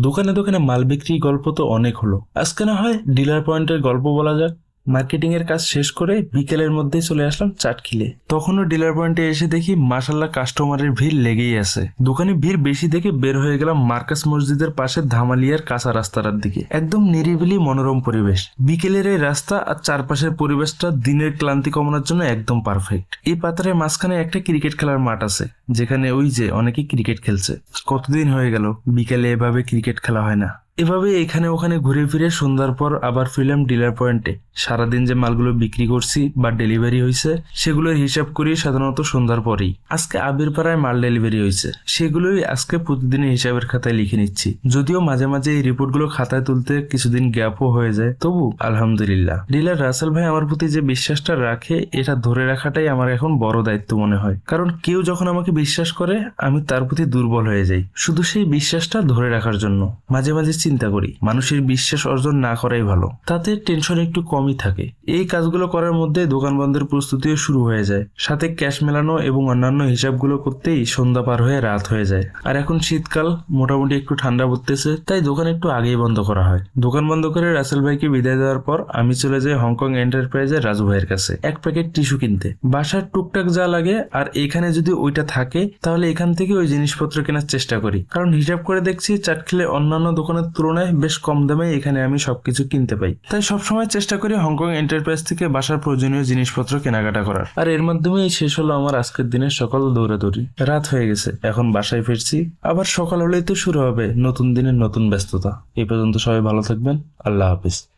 দোকানে দোকানে মাল বিক্রির গল্প তো অনেক হলো। আজকে না হয় ডিলার পয়েন্টের গল্প বলা যাক। মার্কেটিং এর কাজ শেষ করে বিকেলের মধ্যেই চলে আসলাম চাটখিলে। তখনও ডিলার পয়েন্টে এসে দেখি মাসাল্লাহ কাস্টমারের ভিড় লেগেই আছে। দোকানে ভিড় বেশি দেখে বের হয়ে গেলাম মার্কাস মসজিদের পাশে ধামালিয়ার কাঁচা রাস্তাটার দিকে। একদম নিরিবিলি মনোরম পরিবেশ। বিকেলের এই রাস্তা আর চারপাশের পরিবেশটা দিনের ক্লান্তি কমানোর জন্য একদম পারফেক্ট এই পাতারের মাঝখানে একটা ক্রিকেট খেলার মাঠ আছে, যেখানে ওই যে অনেকে ক্রিকেট খেলছে। কতদিন হয়ে গেল, বিকেলে এভাবে ক্রিকেট খেলা হয় না। এভাবে এখানে ওখানে ঘুরে ফিরে সন্ধ্যার পর আবার ফিরলাম ডিলার পয়েন্টে সারাদিন যে মালগুলো বিক্রি করছি বা ডেলিভারি হয়েছে সেগুলোর হিসাব করি সাধারণত সন্ধ্যার পরেই। আজকে আবির পাড়ায় মাল ডেলিভারি হয়েছে সেগুলোই আজকে প্রতিদিনের হিসাবের খাতায় লিখে নিচ্ছি। যদিও মাঝে মাঝে এই রিপোর্টগুলো খাতায় তুলতে কিছুদিন গ্যাপও হয়ে যায়, তবু আলহামদুলিল্লাহ। ডিলার রাসেল ভাই আমার প্রতি যে বিশ্বাসটা রাখে, এটা ধরে রাখাটাই আমার এখন বড় দায়িত্ব মনে হয়। কারণ কেউ যখন আমাকে বিশ্বাস করে, আমি তার প্রতি দুর্বল হয়ে যাই। শুধু সেই বিশ্বাসটা ধরে রাখার জন্য। মাঝে মাঝে চিন্তা করি, মানুষের বিশ্বাস অর্জন না করাই ভালো। তাতে টেনশন একটু কমই থাকে। এই কাজগুলো করার মধ্যে দোকান বন্ধের প্রস্তুতিও শুরু হয়ে যায়। সাথে ক্যাশ মেলানো এবং অন্যান্য হিসাবগুলো করতেই সন্ধ্যা পার হয়ে রাত হয়ে যায়। আর এখন শীতকাল, মোটামুটি একটু ঠান্ডা পড়তেছে, তাই দোকান একটু আগেই বন্ধ করা হয়। দোকান বন্ধ করে রাসেল ভাইকে বিদায় দেওয়ার পর আমি চলে যাই হংকং এন্টারপ্রাইজের রাজু ভাইয়ের কাছে। এক প্যাকেট টিস্যু কিনতে। বাসার টুকটাক যা লাগে, আর এখানে যদি ওইটা থাকে, তাহলে এখান থেকে ওই জিনিসপত্র কেনার চেষ্টা করি। কারণ হিসাব করে দেখছি চাটখিলে অন্যান্য দোকানের তুলনায় বেশ কম দামে এখানে আমি সবকিছু কিনতে পাই। তাই সবসময় চেষ্টা করি হংকং এন্টারপ্রাইজ থেকে বাসার প্রয়োজনীয় জিনিসপত্র কেনাকাটা করার। আর এর মাধ্যমেই শেষ হলো আমার আজকের দিনের সকল দৌড়াদৌড়ি। রাত হয়ে গেছে, এখন বাসায় ফিরছি। আবার সকাল হলেই তো শুরু হবে নতুন দিনের নতুন ব্যস্ততা। এই পর্যন্ত সবাই ভালো থাকবেন, আল্লাহ হাফিজ।